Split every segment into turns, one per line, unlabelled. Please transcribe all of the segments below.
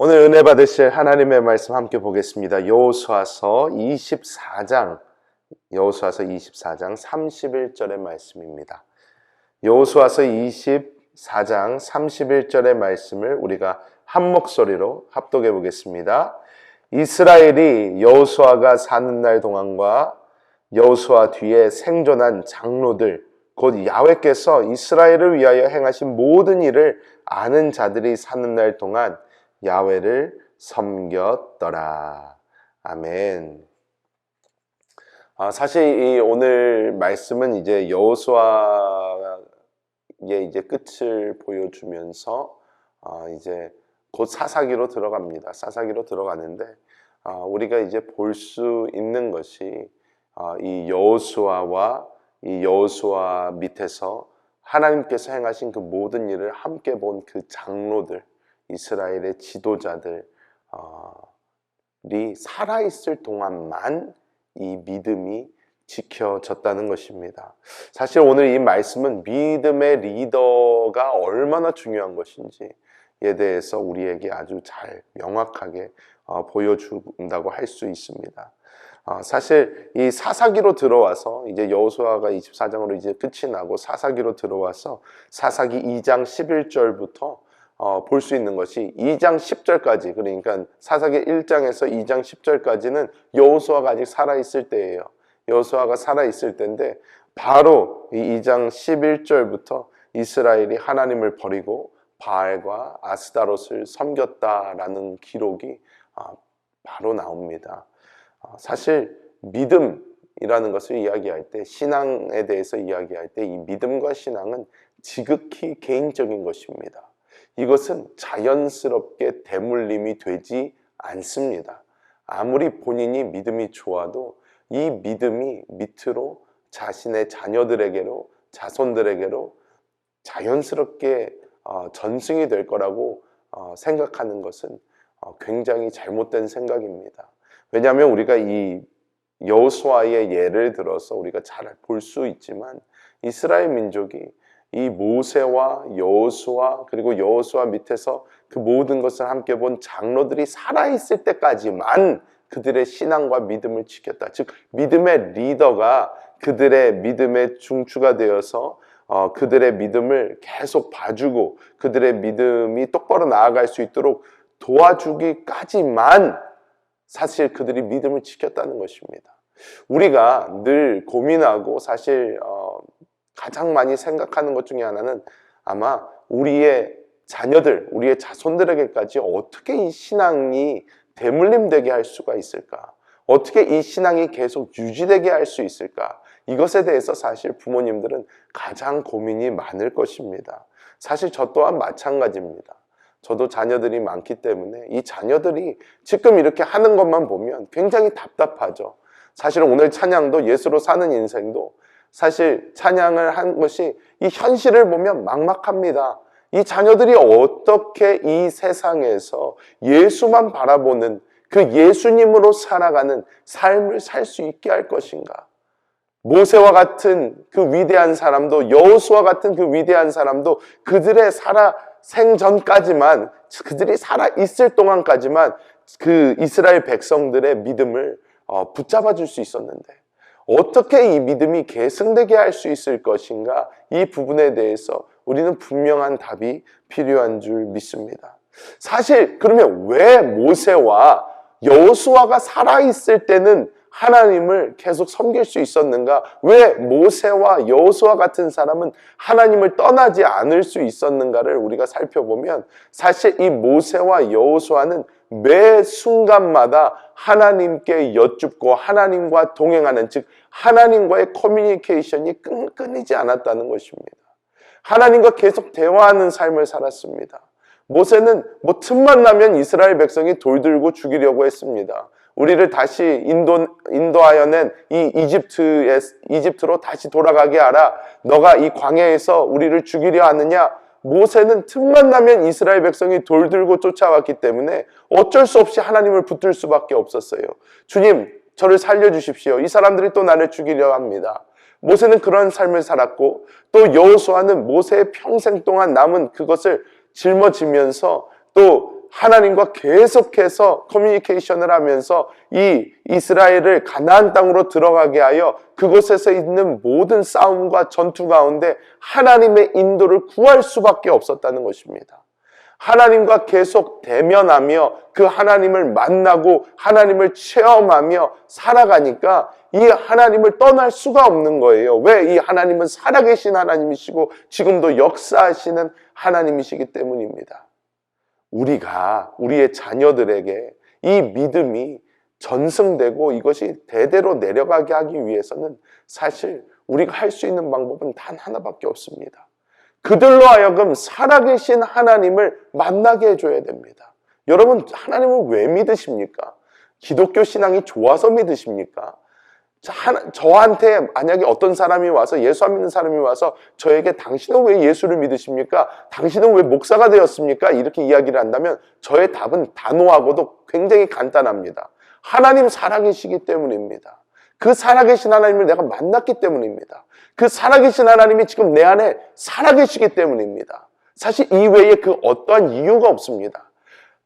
오늘 은혜 받으실 하나님의 말씀 함께 보겠습니다. 여호수아서 24장 여호수아서 24장 31절의 말씀입니다. 여호수아서 24장 31절의 말씀을 우리가 한 목소리로 합독해 보겠습니다. 이스라엘이 여호수아가 사는 날 동안과 여호수아 뒤에 생존한 장로들 곧 야훼께서 이스라엘을 위하여 행하신 모든 일을 아는 자들이 사는 날 동안 야훼를 섬겼더라. 아멘. 아, 사실 이 오늘 말씀은 이제 여호수아의 이제 끝을 보여주면서 아, 이제 곧 사사기로 들어갑니다. 사사기로 들어가는데 아, 우리가 이제 볼 수 있는 것이 아, 이 여호수아와 이 여호수아 밑에서 하나님께서 행하신 그 모든 일을 함께 본 그 장로들, 이스라엘의 지도자들이 살아 있을 동안만 이 믿음이 지켜졌다는 것입니다. 사실 오늘 이 말씀은 믿음의 리더가 얼마나 중요한 것인지에 대해서 우리에게 아주 잘 명확하게 어, 보여준다고 할 수 있습니다. 어, 사실 이 사사기로 들어와서 이제 여호수아가 24장으로 이제 끝이 나고 사사기로 들어와서 사사기 2장 11절부터 어, 볼 수 있는 것이 2장 10절까지 그러니까 사사기 1장에서 2장 10절까지는 여호수아가 아직 살아 있을 때예요. 여호수아가 살아 있을 때인데 바로 이 2장 11절부터 이스라엘이 하나님을 버리고 바알과 아스다롯을 섬겼다라는 기록이 아, 바로 나옵니다. 아, 사실 믿음이라는 것을 이야기할 때 신앙에 대해서 이야기할 때 이 믿음과 신앙은 지극히 개인적인 것입니다. 이것은 자연스럽게 대물림이 되지 않습니다. 아무리 본인이 믿음이 좋아도 이 믿음이 밑으로 자신의 자녀들에게로 자손들에게로 자연스럽게 어, 전승이 될 거라고 어, 생각하는 것은 어, 굉장히 잘못된 생각입니다. 왜냐하면 우리가 이 여호수아의 예를 들어서 우리가 잘 볼 수 있지만 이스라엘 민족이 이 모세와 여호수아 그리고 여호수아 밑에서 그 모든 것을 함께 본 장로들이 살아 있을 때까지만 그들의 신앙과 믿음을 지켰다. 즉 믿음의 리더가 그들의 믿음의 중추가 되어서 어, 그들의 믿음을 계속 봐주고 그들의 믿음이 똑바로 나아갈 수 있도록 도와주기까지만 사실 그들이 믿음을 지켰다는 것입니다. 우리가 늘 고민하고 사실 어, 가장 많이 생각하는 것 중에 하나는 아마 우리의 자녀들, 우리의 자손들에게까지 어떻게 이 신앙이 대물림되게 할 수가 있을까? 어떻게 이 신앙이 계속 유지되게 할 수 있을까? 이것에 대해서 사실 부모님들은 가장 고민이 많을 것입니다. 사실 저 또한 마찬가지입니다. 저도 자녀들이 많기 때문에 이 자녀들이 지금 이렇게 하는 것만 보면 굉장히 답답하죠. 사실 오늘 찬양도 예수로 사는 인생도 사실 찬양을 한 것이 이 현실을 보면 막막합니다. 이 자녀들이 어떻게 이 세상에서 예수만 바라보는 그 예수님으로 살아가는 삶을 살 수 있게 할 것인가? 모세와 같은 그 위대한 사람도 여호수와 같은 그 위대한 사람도 그들의 살아 생전까지만 그들이 살아 있을 동안까지만 그 이스라엘 백성들의 믿음을 어, 붙잡아 줄 수 있었는데 어떻게 이 믿음이 계승되게 할 수 있을 것인가 이 부분에 대해서 우리는 분명한 답이 필요한 줄 믿습니다. 사실 그러면 왜 모세와 여호수아가 살아 있을 때는 하나님을 계속 섬길 수 있었는가? 왜 모세와 여호수아 같은 사람은 하나님을 떠나지 않을 수 있었는가를 우리가 살펴보면 사실 이 모세와 여호수아는 매 순간마다 하나님께 여쭙고 하나님과 동행하는 즉 하나님과의 커뮤니케이션이 끈, 끊이지 않았다는 것입니다. 하나님과 계속 대화하는 삶을 살았습니다. 모세는 뭐 틈만 나면 이스라엘 백성이 돌들고 죽이려고 했습니다. 우리를 다시 인도, 인도하여 낸 이 이집트에, 이집트로 다시 돌아가게 하라. 너가 이 광야에서 우리를 죽이려 하느냐? 모세는 틈만 나면 이스라엘 백성이 돌들고 쫓아왔기 때문에 어쩔 수 없이 하나님을 붙들 수밖에 없었어요. 주님, 저를 살려주십시오. 이 사람들이 또 나를 죽이려 합니다. 모세는 그런 삶을 살았고 또 여호수아는 모세의 평생 동안 남은 그것을 짊어지면서 또 하나님과 계속해서 커뮤니케이션을 하면서 이 이스라엘을 가나안 땅으로 들어가게 하여 그곳에서 있는 모든 싸움과 전투 가운데 하나님의 인도를 구할 수밖에 없었다는 것입니다. 하나님과 계속 대면하며 그 하나님을 만나고 하나님을 체험하며 살아가니까 이 하나님을 떠날 수가 없는 거예요. 왜? 이 하나님은 살아계신 하나님이시고 지금도 역사하시는 하나님이시기 때문입니다. 우리가 우리의 자녀들에게 이 믿음이 전승되고 이것이 대대로 내려가게 하기 위해서는 사실 우리가 할 수 있는 방법은 단 하나밖에 없습니다. 그들로 하여금 살아계신 하나님을 만나게 해줘야 됩니다. 여러분, 하나님을 왜 믿으십니까? 기독교 신앙이 좋아서 믿으십니까? 저한테 만약에 어떤 사람이 와서 예수 안 믿는 사람이 와서 저에게 당신은 왜 예수를 믿으십니까? 당신은 왜 목사가 되었습니까? 이렇게 이야기를 한다면 저의 답은 단호하고도 굉장히 간단합니다. 하나님 살아계시기 때문입니다. 그 살아계신 하나님을 내가 만났기 때문입니다. 그 살아계신 하나님이 지금 내 안에 살아계시기 때문입니다. 사실 이외에 그 어떠한 이유가 없습니다.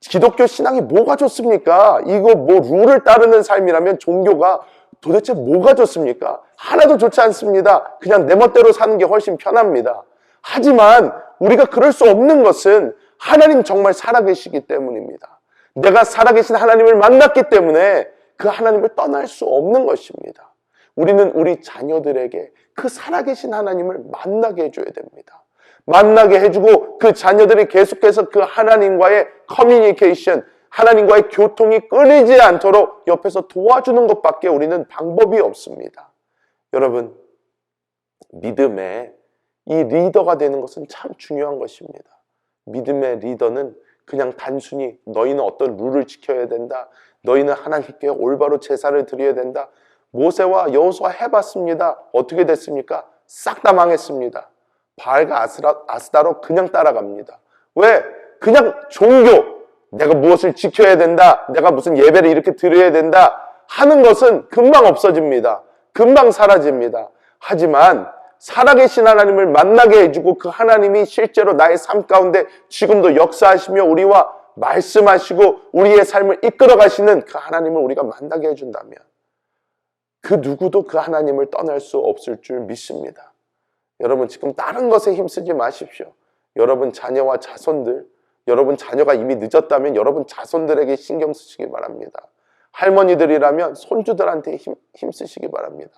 기독교 신앙이 뭐가 좋습니까? 이거 뭐 룰을 따르는 삶이라면 종교가 도대체 뭐가 좋습니까? 하나도 좋지 않습니다. 그냥 내 멋대로 사는 게 훨씬 편합니다. 하지만 우리가 그럴 수 없는 것은 하나님 정말 살아계시기 때문입니다. 내가 살아계신 하나님을 만났기 때문에 그 하나님을 떠날 수 없는 것입니다. 우리는 우리 자녀들에게 그 살아계신 하나님을 만나게 해줘야 됩니다. 만나게 해주고 그 자녀들이 계속해서 그 하나님과의 커뮤니케이션, 하나님과의 교통이 끊이지 않도록 옆에서 도와주는 것밖에 우리는 방법이 없습니다. 여러분, 믿음의 이 리더가 되는 것은 참 중요한 것입니다. 믿음의 리더는 그냥 단순히 너희는 어떤 룰을 지켜야 된다. 너희는 하나님께 올바로 제사를 드려야 된다. 모세와 여호수아 해봤습니다. 어떻게 됐습니까? 싹 다 망했습니다. 바알과 아스다로 그냥 따라갑니다. 왜? 그냥 종교, 내가 무엇을 지켜야 된다, 내가 무슨 예배를 이렇게 드려야 된다 하는 것은 금방 없어집니다. 금방 사라집니다. 하지만 살아계신 하나님을 만나게 해주고 그 하나님이 실제로 나의 삶 가운데 지금도 역사하시며 우리와 말씀하시고 우리의 삶을 이끌어 가시는 그 하나님을 우리가 만나게 해준다면 그 누구도 그 하나님을 떠날 수 없을 줄 믿습니다. 여러분 지금 다른 것에 힘쓰지 마십시오. 여러분 자녀와 자손들, 여러분 자녀가 이미 늦었다면 여러분 자손들에게 신경 쓰시기 바랍니다. 할머니들이라면 손주들한테 힘, 힘쓰시기 바랍니다.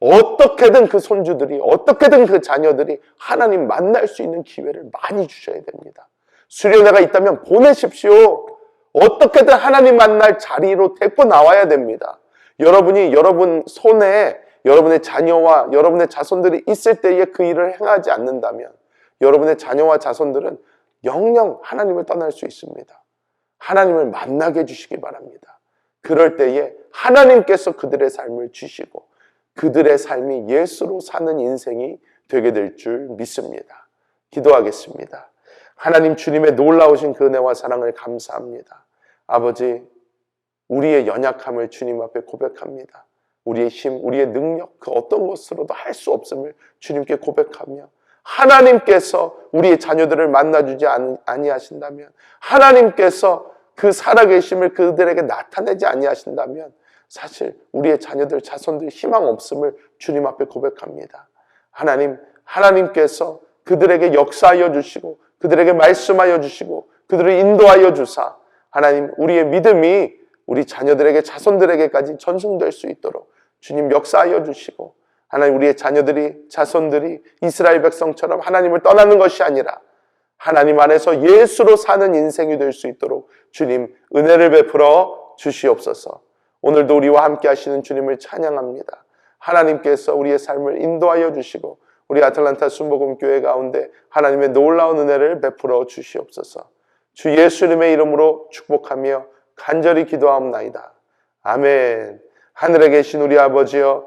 어떻게든 그 손주들이, 어떻게든 그 자녀들이 하나님 만날 수 있는 기회를 많이 주셔야 됩니다. 수련회가 있다면 보내십시오. 어떻게든 하나님 만날 자리로 데리고 나와야 됩니다. 여러분이 여러분 손에 여러분의 자녀와 여러분의 자손들이 있을 때에 그 일을 행하지 않는다면 여러분의 자녀와 자손들은 영영 하나님을 떠날 수 있습니다. 하나님을 만나게 해주시기 바랍니다. 그럴 때에 하나님께서 그들의 삶을 주시고 그들의 삶이 예수로 사는 인생이 되게 될 줄 믿습니다. 기도하겠습니다. 하나님 주님의 놀라우신 그 은혜와 사랑을 감사합니다. 아버지, 우리의 연약함을 주님 앞에 고백합니다. 우리의 힘, 우리의 능력, 그 어떤 것으로도 할 수 없음을 주님께 고백하며 하나님께서 우리의 자녀들을 만나주지 아니하신다면 하나님께서 그 살아계심을 그들에게 나타내지 아니하신다면 사실 우리의 자녀들, 자손들 희망 없음을 주님 앞에 고백합니다. 하나님, 하나님께서 그들에게 역사하여 주시고 그들에게 말씀하여 주시고 그들을 인도하여 주사 하나님 우리의 믿음이 우리 자녀들에게 자손들에게까지 전승될 수 있도록 주님 역사하여 주시고 하나님 우리의 자녀들이 자손들이 이스라엘 백성처럼 하나님을 떠나는 것이 아니라 하나님 안에서 예수로 사는 인생이 될 수 있도록 주님 은혜를 베풀어 주시옵소서. 오늘도 우리와 함께 하시는 주님을 찬양합니다. 하나님께서 우리의 삶을 인도하여 주시고 우리 아틀란타 순복음 교회 가운데 하나님의 놀라운 은혜를 베풀어 주시옵소서. 주 예수님의 이름으로 축복하며 간절히 기도하옵나이다. 아멘. 하늘에 계신 우리 아버지여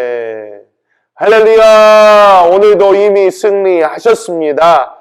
할렐루야! 오늘도 이미 승리하셨습니다.